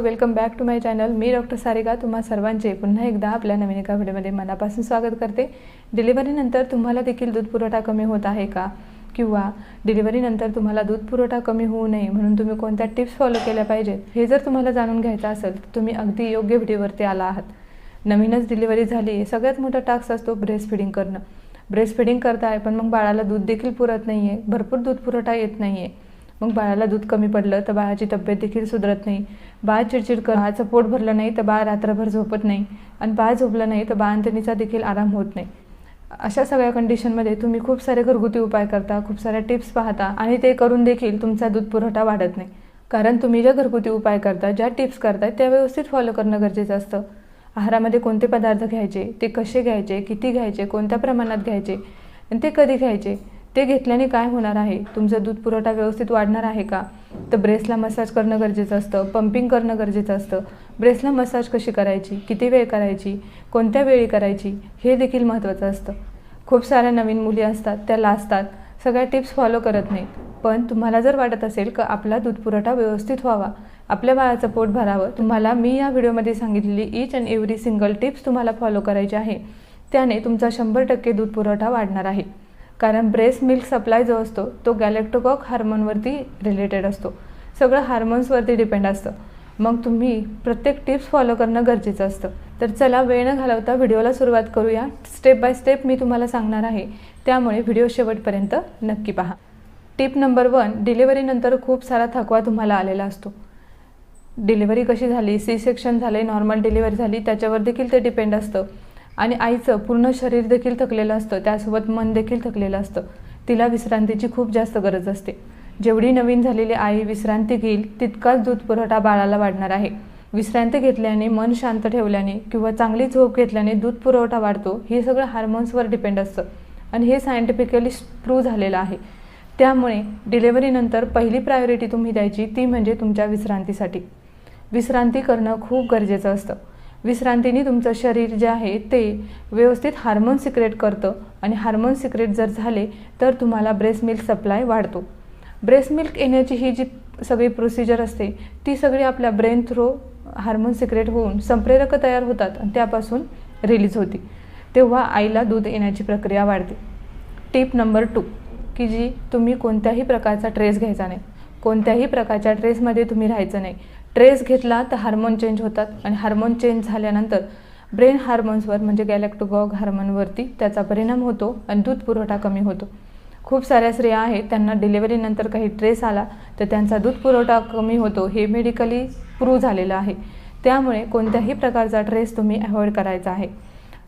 Welcome back to my channel me doctor Sarika तुम्हा सर्वांचे पुन्हा एकदा आपल्या नवीन एका व्हिडिओमध्ये मनापासून स्वागत करते. डिलिव्हरीनंतर तुम्हाला देखील दूध पुरवठा कमी होत आहे का? किंवा डिलिव्हरीनंतर तुम्हाला दूध पुरवठा कमी होऊ नये म्हणून तुम्ही कोणत्या टिप्स फॉलो केल्या पाहिजेत हे जर तुम्हाला जाणून घ्यायचं असेल तर तुम्ही अगदी योग्य व्हिडिओवरती आला आहात. नवीनच डिलिव्हरी झाली सगळ्यात मोठा टास्क असतो ब्रेस्ट फिडिंग करणं. ब्रेस्ट फिडिंग करताय पण मग बाळाला दूध देखील पुरत नाही आहे भरपूर दूध पुरवठा येत नाही आहे मग बाळाला दूध कमी पडलं तर बाळाची तब्येत देखील सुधरत नाही. बाळ चिडचिड कर बाळाचं पोट भरलं नाही तर बाळ रात्रभर झोपत नाही. आणि बाळ झोपलं नाही तर बाळंतणीचा देखील आराम होत नाही. अशा सगळ्या कंडिशनमध्ये तुम्ही खूप सारे घरगुती उपाय करता खूप साऱ्या टिप्स पाहता आणि ते करून देखील तुमचा दूध पुरवठा वाढत नाही. कारण तुम्ही ज्या घरगुती उपाय करता ज्या टिप्स करताय त्या व्यवस्थित फॉलो करणं गरजेचं असतं. आहारामध्ये कोणते पदार्थ घ्यायचे ते कसे घ्यायचे किती घ्यायचे कोणत्या प्रमाणात घ्यायचे आणि ते कधी घ्यायचे? ते घेतल्याने काय होणार आहे? तुमचा दूध पुरवठा व्यवस्थित वाढणार आहे का? तर ब्रेसला मसाज करणं गरजेचं असतं. पंपिंग करणं गरजेचं असतं. ब्रेसला मसाज कशी करायची? किती वेळ करायची? कोणत्या वेळी करायची? हे देखील महत्त्वाचं असतं. खूप साऱ्या नवीन मुली असतात त्या लाजतात. सगळ्या टिप्स फॉलो करत नाहीत. पण तुम्हाला जर वाटत असेल का आपला दूध पुरवठा व्यवस्थित व्हावा आपल्या बाळाचं पोट भरावं तुम्हाला मी या व्हिडिओमध्ये सांगितलेली each and every single tips तुम्हाला फॉलो करायची आहे. त्याने तुमचा शंभर टक्के दूध पुरवठा वाढणार आहे. कारण ब्रेस्ट मिल्क सप्लाय जो असतो तो गॅलेक्टोकॉक हार्मोनवरती रिलेटेड असतो. सगळं हार्मोन्सवरती डिपेंड असतं. मग तुम्ही प्रत्येक टिप्स फॉलो करणं गरजेचं असतं. तर चला वेळ न घालवता व्हिडिओला सुरुवात करूया. स्टेप बाय स्टेप मी तुम्हाला सांगणार आहे. त्यामुळे व्हिडिओ शेवटपर्यंत नक्की पहा. टिप नंबर वन डिलिव्हरीनंतर खूप सारा थकवा तुम्हाला आलेला असतो. डिलिव्हरी कशी झाली? सी सेक्शन झाले नॉर्मल डिलिव्हरी झाली त्याच्यावर देखील ते डिपेंड असतं. आणि आईचं पूर्ण शरीर देखील थकलेलं असतं त्यासोबत मन देखील थकलेलं असतं. तिला विश्रांतीची खूप जास्त गरज असते. जेवढी नवीन झालेली आई विश्रांती घेईल तितकाच दूध पुरवठा बाळाला वाढणार आहे. विश्रांती घेतल्याने मन शांत ठेवल्याने किंवा चांगली झोप घेतल्याने दूध पुरवठा वाढतो हे सगळं हार्मोन्सवर डिपेंड असतं. आणि हे सायंटिफिकली प्रूव्ह झालेलं आहे. त्यामुळे डिलेवरीनंतर पहिली प्रायोरिटी तुम्ही द्यायची ती म्हणजे तुमच्या विश्रांतीसाठी. विश्रांती करणं खूप गरजेचं असतं. विश्रांतीने तुमचं शरीर जे आहे ते व्यवस्थित हार्मोन सिक्रेट करतं आणि हार्मोन सिक्रेट जर झाले तर तुम्हाला ब्रेस्ट मिल्क सप्लाय वाढतो. ब्रेस्ट मिल्क येण्याची ही जी सगळी प्रोसिजर असते ती सगळी आपल्या ब्रेन थ्रू हार्मोन सिक्रेट होऊन संप्रेरक तयार होतात आणि त्यापासून रिलीज होते. तेव्हा आईला दूध येण्याची प्रक्रिया वाढते. टिप नंबर टू की जी तुम्ही कोणत्याही प्रकारचा ट्रेस घ्यायचा नाही. कोणत्याही प्रकारच्या ट्रेसमध्ये तुम्ही राहायचं नाही. ट्रेस घेतला तर हार्मोन चेंज होतात आणि हार्मोन चेंज झाल्यानंतर ब्रेन हार्मोन्सवर म्हणजे गॅलेक्टोगॉग हार्मोनवरती त्याचा परिणाम होतो आणि दूध पुरवठा कमी होतो. खूप साऱ्या स्त्रिया आहेत त्यांना डिलिव्हरीनंतर काही ट्रेस आला तर त्यांचा दूध पुरवठा कमी होतो हे मेडिकली प्रूव्ह झालेलं आहे. त्यामुळे कोणत्याही प्रकारचा ट्रेस तुम्ही अवॉइड करायचा आहे.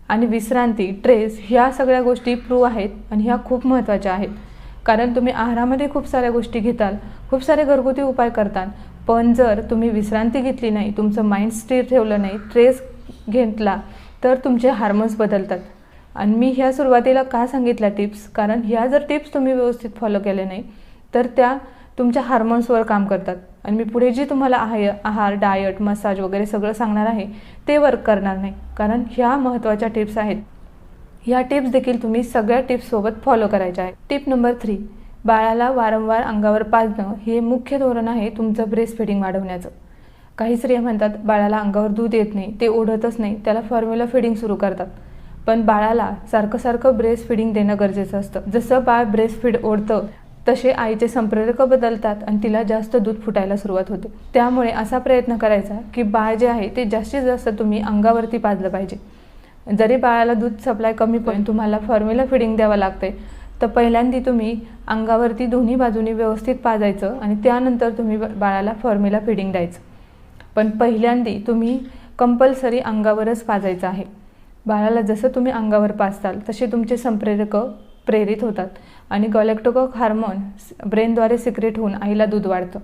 आणि विश्रांती ट्रेस ह्या सगळ्या गोष्टी प्रूव्ह आहेत आणि ह्या खूप महत्त्वाच्या आहेत. कारण तुम्ही आहारामध्ये खूप साऱ्या गोष्टी घेताल खूप सारे घरगुती उपाय करताल पण जर तुम्ही विश्रांती घेतली नाही तुमचं माइंड स्थिर ठेवलं नाही ट्रेस घेतला तर तुमचे हार्मोन्स बदलतात. आणि मी ह्या सुरुवातीला का सांगितल्या टिप्स कारण ह्या जर टिप्स तुम्ही व्यवस्थित फॉलो केले नाही तर त्या तुमच्या हार्मोन्सवर काम करतात. आणि मी पुढे जी तुम्हाला आहे आहार डायट मसाज वगैरे सगळं सांगणार आहे ते वर्क करणार नाही. कारण ह्या महत्त्वाच्या टिप्स आहेत. ह्या टिप्स देखील तुम्ही सगळ्या टिप्ससोबत फॉलो करायच्या आहेत. टिप नंबर थ्री बाळाला वारंवार अंगावर पाजणं हे मुख्य धोरण आहे तुमचं ब्रेस्ट फिडिंग वाढवण्याचं. काही स्त्रिया म्हणतात बाळाला अंगावर दूध येत नाही ते ओढतच नाही त्याला फॉर्म्युला फिडिंग सुरू करतात. पण बाळाला सारखं सारखं ब्रेस्ट फिडिंग देणं गरजेचं असतं. जसं बाळ ब्रेस्ट फीड ओढतं तसे आईचे संप्रेरक बदलतात आणि तिला जास्त दूध फुटायला सुरुवात होते. त्यामुळे असा प्रयत्न करायचा की बाळ जे आहे ते जास्तीत जास्त तुम्ही अंगावरती पाजलं पाहिजे. जरी बाळाला दूध सप्लाय कमी पण तुम्हाला फॉर्म्युला फिडिंग द्यावं लागते तर पहिल्यांदा तुम्ही अंगावरती दोन्ही बाजूनी व्यवस्थित पाजायचं आणि त्यानंतर तुम्ही बाळाला फॉर्म्युला फिडिंग द्यायचं. पण पहिल्यांदा तुम्ही कंपल्सरी अंगावरच पाजायचं आहे. बाळाला जसं तुम्ही अंगावर पाजताल तसे तुमचे संप्रेरक प्रेरित होतात आणि गॉलेक्टोकॉक हार्मोन ब्रेनद्वारे सिक्रेट होऊन आईला दूध वाढतं.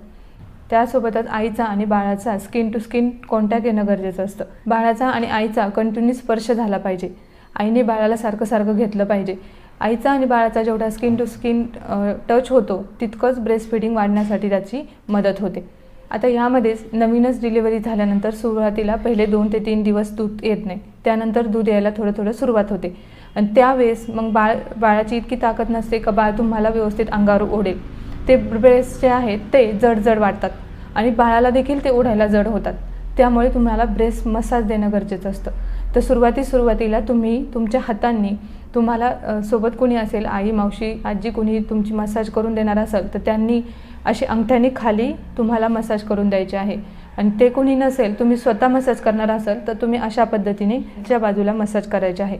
त्यासोबतच आईचा आणि बाळाचा स्किन टू स्किन कॉन्टॅक्ट येणं गरजेचं असतं. बाळाचा आणि आईचा कंटिन्यू स्पर्श झाला पाहिजे. आईने बाळाला सारखं सारखं घेतलं पाहिजे. आईचा आणि बाळाचा जेवढा स्किन टू स्किन टच होतो तितकंच ब्रेस्ट फिडिंग वाढण्यासाठी त्याची मदत होते. आता ह्यामध्येच नवीनच डिलिव्हरी झाल्यानंतर सुरुवातीला पहिले दोन ते तीन दिवस दूध येत नाही. त्यानंतर दूध यायला थोडं थोडं सुरुवात होते. आणि त्यावेळेस मग बाळ बाळाची इतकी ताकद नसते का बाळ तुम्हाला व्यवस्थित अंगावर ओढेल. ते ब्रेस्ट जे आहेत ते जड जड वाटतात आणि बाळाला देखील ते ओढायला जड होतात. त्यामुळे तुम्हाला ब्रेस्ट मसाज देणं गरजेचं असतं. तर सुरुवाती सुरुवातीला तुम्ही तुमच्या हातांनी तुम्हाला सोबत कोणी असेल आई मावशी आजी कोणी तुमची मसाज करून देणार असेल तर त्यांनी अशी अंगठ्याने खाली तुम्हाला मसाज करून द्यायचे आहे. आणि ते कोणी नसेल तुम्ही स्वतः मसाज करणार असाल तर तुम्ही अशा पद्धतीने च्या बाजूला मसाज करायचे आहे.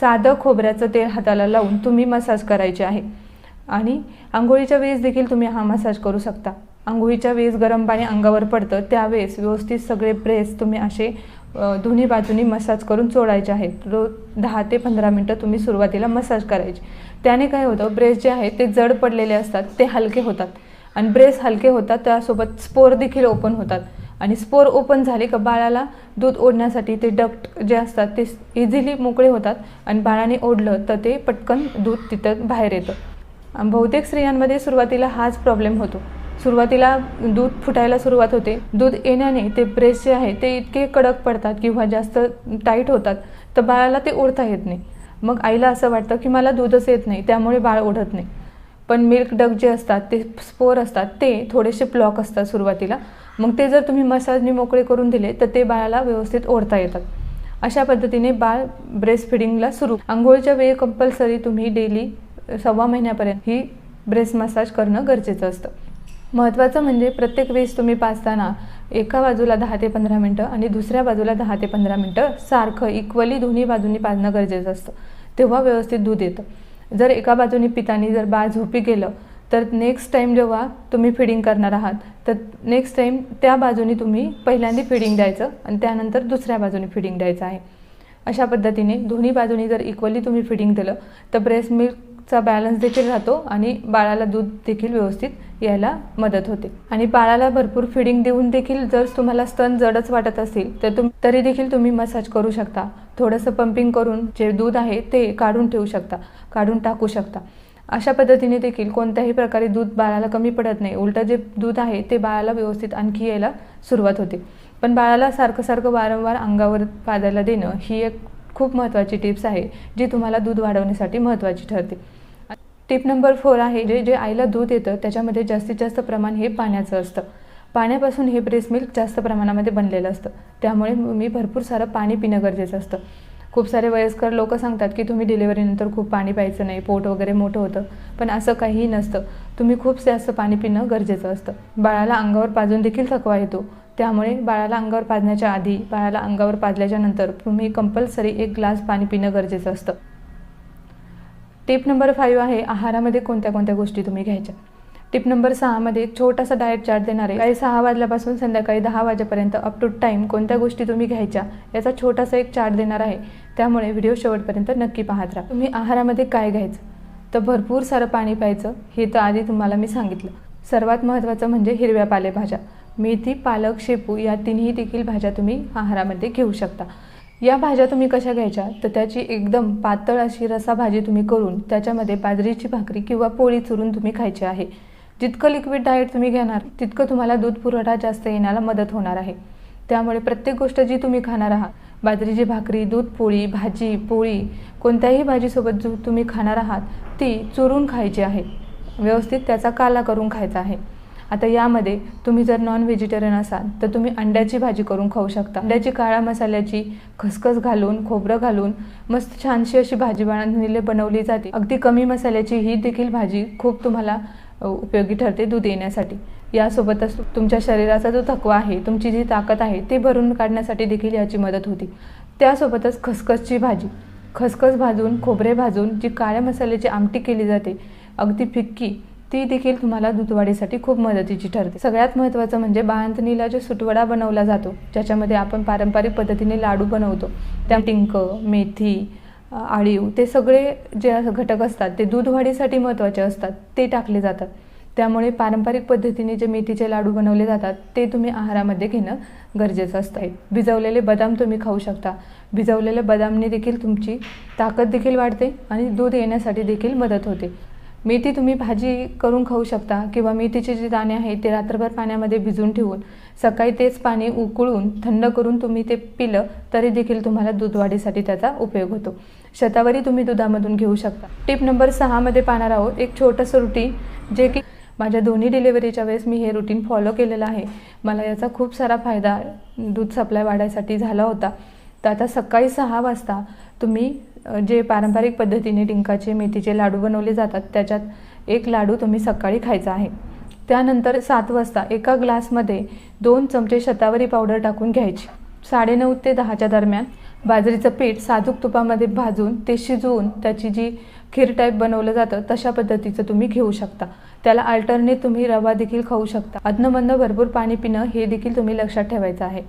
साधं खोबऱ्याचं तेल हाताला लावून तुम्ही मसाज करायचे आहे. आणि आंघोळीच्या वेळेस देखील तुम्ही हा मसाज करू शकता. आंघोळीच्या वेळेस गरम पाणी अंगावर पडतं त्यावेळेस व्यवस्थित सगळे प्रेस तुम्ही असे दोन्ही बाजूनी मसाज करून चोळायचे आहेत. रोज दहा ते पंधरा मिनटं तुम्ही सुरुवातीला मसाज करायचे. त्याने काय होतं ब्रेस जे आहे ते जड पडलेले असतात ते हलके होतात. आणि ब्रेस हलके होतात त्यासोबत स्पोर देखील ओपन होतात. आणि स्पोर ओपन झाले का बाळाला दूध ओढण्यासाठी ते डक्ट जे असतात ते इझिली मोकळे होतात. आणि बाळाने ओढलं तर ते पटकन दूध तिथं बाहेर येतं. बहुतेक स्त्रियांमध्ये सुरुवातीला हाच प्रॉब्लेम होतो. सुरुवातीला दूध फुटायला सुरुवात होते. दूध येण्याने ते ब्रेस जे आहे ते इतके कडक पडतात किंवा जास्त टाईट होतात तर बाळाला ते ओढता येत नाही. मग आईला असं वाटतं की मला दूधच येत नाही त्यामुळे बाळ ओढत नाही. पण मिल्क डग जे असतात ते स्पोर असतात ते थोडेसे ब्लॉक असतात सुरुवातीला. मग ते जर तुम्ही मसाजने मोकळे करून दिले तर ते बाळाला व्यवस्थित ओढता येतात. अशा पद्धतीने बाळ ब्रेस्ट फिडिंगला सुरू. आंघोळच्या वेळी कंपल्सरी तुम्ही डेली सव्वा महिन्यापर्यंत ही ब्रेस्ट मसाज करणं गरजेचं असतं. महत्त्वाचं म्हणजे प्रत्येक वेळेस तुम्ही पाजताना एका बाजूला दहा ते पंधरा मिनटं आणि दुसऱ्या बाजूला दहा ते पंधरा मिनटं सारखं इक्वली दोन्ही बाजूनी पाजणं गरजेचं असतं. तेव्हा व्यवस्थित दूध येतं. जर एका बाजूनी पितानी जर बाळ झोपी गेलं तर नेक्स्ट टाईम जेव्हा तुम्ही फिडिंग करणार आहात तर नेक्स्ट टाईम त्या बाजूने तुम्ही पहिल्यांदा फिडिंग द्यायचं आणि त्यानंतर दुसऱ्या बाजूने फिडिंग द्यायचं आहे. अशा पद्धतीने दोन्ही बाजूनी जर इक्वली तुम्ही फिडिंग दिलं तर ब्रेस्ट चा बॅलन्स देखील राहतो आणि बाळाला दूध देखील व्यवस्थित यायला मदत होते. आणि बाळाला भरपूर फिडिंग देऊन देखील जर तुम्हाला स्तन जडच वाटत असेल तर तुम तरी देखील तुम्ही मसाज करू शकता. थोडंसं पंपिंग करून जे दूध आहे ते काढून ठेवू शकता काढून टाकू शकता. अशा पद्धतीने देखील कोणत्याही प्रकारे दूध बाळाला कमी पडत नाही. उलटं जे दूध आहे ते बाळाला व्यवस्थित आणखी यायला सुरुवात होते. पण बाळाला सारखं सारखं वारंवार अंगावर पाजायला देणं ही एक खूप महत्त्वाची टिप्स आहे जी तुम्हाला दूध वाढवण्यासाठी महत्त्वाची ठरते. टिप नंबर फोर आहे जे जे आईला दूध येतं त्याच्यामध्ये जास्तीत जास्त प्रमाण हे पाण्याचं असतं. पाण्यापासून हे ब्रेस्ट मिल्क जास्त प्रमाणामध्ये बनलेलं असतं. त्यामुळे मी भरपूर सारं पाणी पिणं गरजेचं असतं. खूप सारे वयस्कर लोक सांगतात की तुम्ही डिलिव्हरीनंतर खूप पाणी प्यायचं नाही पोट वगैरे मोठं होतं. पण असं काहीही नसतं. तुम्ही खूप जास्त पाणी पिणं गरजेचं असतं. बाळाला अंगावर पाजून देखील थकवा येतो. त्यामुळे बाळाला अंगावर पाजण्याच्या आधी बाळाला अंगावर पाजल्याच्या नंतर तुम्ही कंपल्सरी एक ग्लास पाणी पिणं गरजेचं असतं. टिप नंबर फाईव्ह आहे आहारामध्ये कोणत्या कोणत्या गोष्टी तुम्ही घ्यायच्या? टिप नंबर सहामध्ये एक छोटासा डाएट चार्ट देणार आहे. काही सहा वाजल्यापासून संध्याकाळी दहा वाजेपर्यंत अप टू टाईम कोणत्या गोष्टी तुम्ही घ्यायच्या याचा छोटासा एक चार्ट देणार आहे. त्यामुळे व्हिडिओ शेवटपर्यंत नक्की पाहत राहा. तुम्ही आहारामध्ये काय घ्यायचं? तर भरपूर सारं पाणी प्यायचं हे तर आधी तुम्हाला मी सांगितलं. सर्वात महत्त्वाचं म्हणजे हिरव्या पालेभाज्या. मेथी पालक शेपू या तिन्ही देखील भाज्या तुम्ही आहारामध्ये घेऊ शकता. या भाज्या तुम्ही कशा घ्यायच्या? तर त्याची एकदम पातळ अशी रसा भाजी तुम्ही करून त्याच्यामध्ये बाजरीची भाकरी किंवा पोळी चुरून तुम्ही खायची आहे. जितकं लिक्विड डाएट तुम्ही घेणार तितकं तुम्हाला दूध पुरवठा जास्त येण्याला मदत होणार आहे. त्यामुळे प्रत्येक गोष्ट जी तुम्ही खाणार आहात बाजरीची भाकरी दूध पोळी भाजी पोळी कोणत्याही भाजीसोबत जो तुम्ही खाणार आहात ती चुरून खायची आहे. व्यवस्थित त्याचा काला करून खायचा आहे. आता यामध्ये तुम्ही जर नॉन व्हेजिटेरियन असाल तर तुम्ही अंड्याची भाजी करून खाऊ शकता. अंड्याची काळ्या मसाल्याची खसखस घालून खोबरं घालून मस्त छानशी अशी भाजी बनवली बनवली जाते. अगदी कमी मसाल्याची ही देखील भाजी खूप तुम्हाला उपयोगी ठरते दूध येण्यासाठी. यासोबतच तुमच्या शरीराचा जो थकवा आहे तुमची जी ताकद आहे ते भरून काढण्यासाठी देखील याची मदत होती. त्यासोबतच खसखसची भाजी. खसखस भाजून खोबरे भाजून जी काळ्या मसाल्याची आमटी केली जाते अगदी फिक्की ती देखील तुम्हाला दूधवाढीसाठी खूप मदतीची ठरते. सगळ्यात महत्त्वाचं म्हणजे बाळंतणीला जो सुटवडा बनवला जातो ज्याच्यामध्ये आपण पारंपरिक पद्धतीने लाडू बनवतो त्या टिंक मेथी आळीव ते सगळे जे घटक असतात ते दूधवाढीसाठी महत्त्वाचे असतात ते टाकले जातात. त्यामुळे पारंपरिक पद्धतीने जे मेथीचे लाडू बनवले जातात ते तुम्ही आहारामध्ये घेणं गरजेचं असतं भिजवलेले बदाम तुम्ही खाऊ शकता. भिजवलेल्या बदामने देखील तुमची ताकद देखील वाढते आणि दूध येण्यासाठी देखील मदत होते. मेथी तुम्ही भाजी करून खाऊ शकता किंवा मेथीचे जे दाणे आहेत ते रात्रभर पाण्यामध्ये भिजून ठेवून सकाळी तेच पाणी उकळून थंड करून तुम्ही ते पिलं तरी देखील तुम्हाला दूध वाढीसाठी त्याचा उपयोग होतो. शतावरी तुम्ही दुधामधून घेऊ शकता. टिप नंबर सहामध्ये पाहणार आहोत एक छोटंसं रुटीन जे की माझ्या दोन्ही डिलिव्हरीच्या वेळेस मी हे रुटीन फॉलो केलेलं आहे. मला याचा खूप सारा फायदा दूध सप्लाय वाढायसाठी झाला होता. तर आता सकाळी सहा वाजता तुम्ही जे पारंपरिक पद्धतीने डिंकाचे मेथीचे लाडू बनवले जातात त्याच्यात एक लाडू तुम्ही सकाळी खायचा आहे. त्यानंतर सात वाजता एका ग्लासमध्ये दोन चमचे शतावरी पावडर टाकून घ्यायची. साडेनऊ ते दहाच्या दरम्यान बाजरीचं पीठ साजूक तुपामध्ये भाजून ते शिजवून त्याची जी खीर टाईप बनवलं जातं तशा पद्धतीचं तुम्ही घेऊ शकता. त्याला अल्टरनेट तुम्ही रवा देखील खाऊ शकता. अधनमधनं भरपूर पाणी पिणं हे देखील तुम्ही लक्षात ठेवायचं आहे.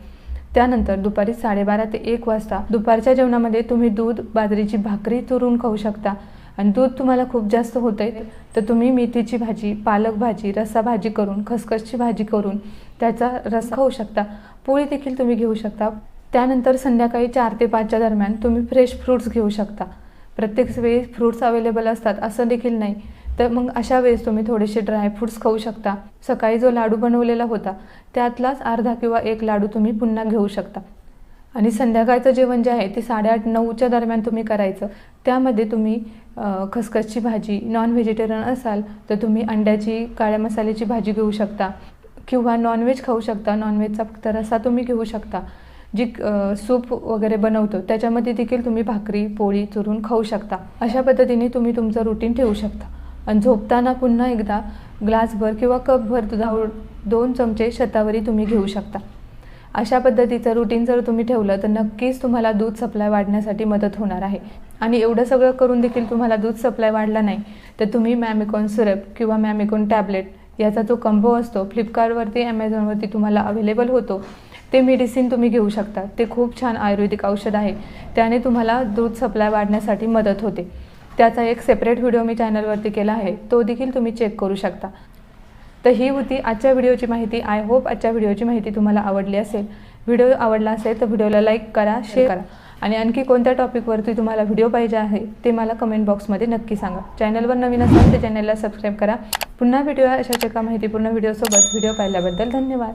त्यानंतर दुपारी साडेबारा ते एक वाजता दुपारच्या जेवणामध्ये तुम्ही दूध बाजरीची भाकरी चुरून खाऊ शकता. आणि दूध तुम्हाला खूप जास्त होते तर तुम्ही मेथीची भाजी पालक भाजी रस्सा भाजी करून खसखसची भाजी करून त्याचा रस खाऊ शकता. पोळी देखील तुम्ही घेऊ शकता. त्यानंतर संध्याकाळी चार ते पाचच्या दरम्यान तुम्ही फ्रेश फ्रूट्स घेऊ शकता. प्रत्येक वेळी फ्रूट्स अवेलेबल असतात असं देखील नाही. तर मग अशा वेळेस तुम्ही थोडेसे ड्रायफ्रूट्स खाऊ शकता. सकाळी जो लाडू बनवलेला होता त्यातलाच अर्धा किंवा एक लाडू तुम्ही पुन्हा घेऊ शकता. आणि संध्याकाळचं जेवण जे आहे ते साडेआठ नऊच्या दरम्यान तुम्ही करायचं. त्यामध्ये तुम्ही खसखसची भाजी नॉन व्हेजिटेरियन असाल तर तुम्ही अंड्याची काळ्या मसाल्याची भाजी घेऊ शकता. किंवा नॉनव्हेज खाऊ शकता. नॉनव्हेजचा फक्त रसा तुम्ही घेऊ शकता. जी सूप वगैरे बनवतो त्याच्यामध्ये देखील तुम्ही भाकरी पोळी चुरून खाऊ शकता. अशा पद्धतीने तुम्ही तुमचं रुटीन ठेवू शकता. आणि झोपताना पुन्हा एकदा ग्लासभर किंवा कपभर दुधावर दोन चमचे शतावरी तुम्ही घेऊ शकता. अशा पद्धतीचं रुटीन जर तुम्ही ठेवलं तर नक्कीच तुम्हाला दूध सप्लाय वाढण्यासाठी मदत होणार आहे. आणि एवढं सगळं करून देखील तुम्हाला दूध सप्लाय वाढला नाही तर तुम्ही मॅमिकॉन सिरप किंवा मॅमिकॉन टॅबलेट याचा जो कंबो असतो फ्लिपकार्टवरती ॲमेझॉनवरती तुम्हाला अवेलेबल होतो ते मेडिसिन तुम्ही घेऊ शकता. ते खूप छान आयुर्वेदिक औषध आहे. त्याने तुम्हाला दूध सप्लाय वाढण्यासाठी मदत होते. त्याचा एक सेपरेट व्हिडिओ मी चॅनलवरती केला आहे. तो देखील तुम्ही चेक करू शकता. तर ही होती आजच्या व्हिडिओची माहिती. आय होप आजच्या व्हिडिओची माहिती तुम्हाला आवडली असेल. व्हिडिओ आवडला असेल तर व्हिडिओला लाईक करा शेअर करा. आणि आणखी कोणत्या टॉपिकवरती तुम्हाला व्हिडिओ पाहिजे आहे ते मला कमेंट बॉक्समध्ये नक्की सांगा. चॅनलवर नवीन असाल तर चॅनलला सबस्क्राईब करा. पुन्हा व्हिडिओ अशाच एका माहितीपूर्ण व्हिडिओसोबत व्हिडिओ पाहिल्याबद्दल धन्यवाद.